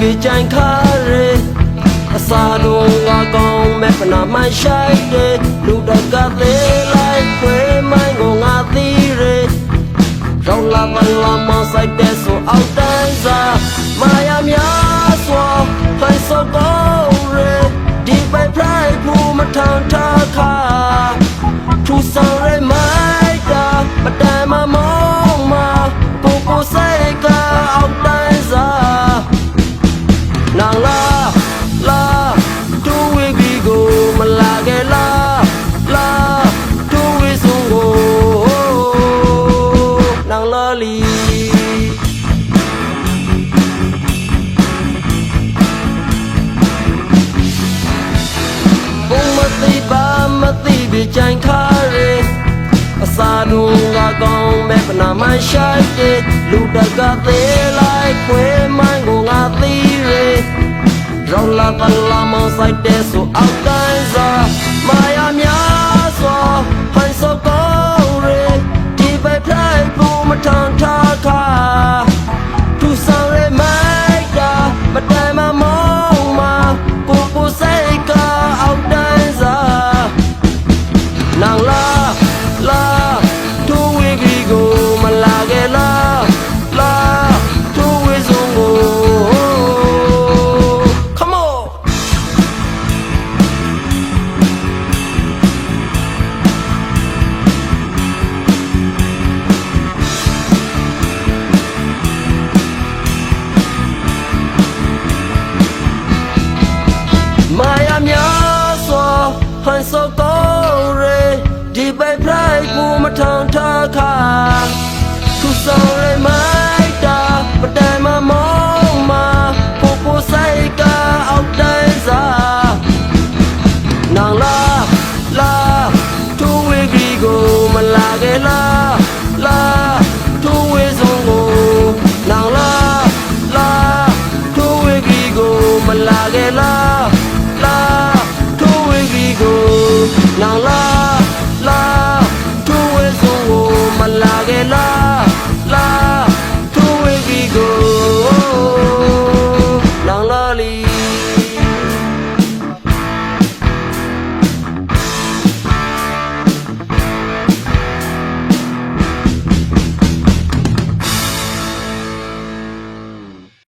ပြီကြိုင်ခါရဲအစာလုံးကကောင်းမဲ့ပနာမရှိုက်တဲ့လူတကသေးလိုက်ခွဲမိုင်းကိုငါသီးရဲရောက်လာမလာမဆိုင်တဲ့ဆိုအောက် ကြိုင်ခါရဲအစာတို့ကကောင်းမဲ့ပနာမရှိတဲ့လူတကသေးလိုက်ခွေမိုင်းကိုငါသီးရဲရောလာတလာမောဆိုင်တဲ့ဆိုအောက်တိုင်းစားမာယာများစွာဟန်စောကော စောကောင်းရဒီပဲဖလိုက်ဘူးမထန်ထားခါသူဆောင်ရမိုက်တာမတိုင်မမောင်းမကိုကိုဆိုင်ကအောက်တိုင်းစားနောင်လာလာသူဝေဂီကိုမလာခဲ့လားလာသူဝေဆုံးကိုနောင်လာလာသူဝေဂီကိုမလာခဲ့လား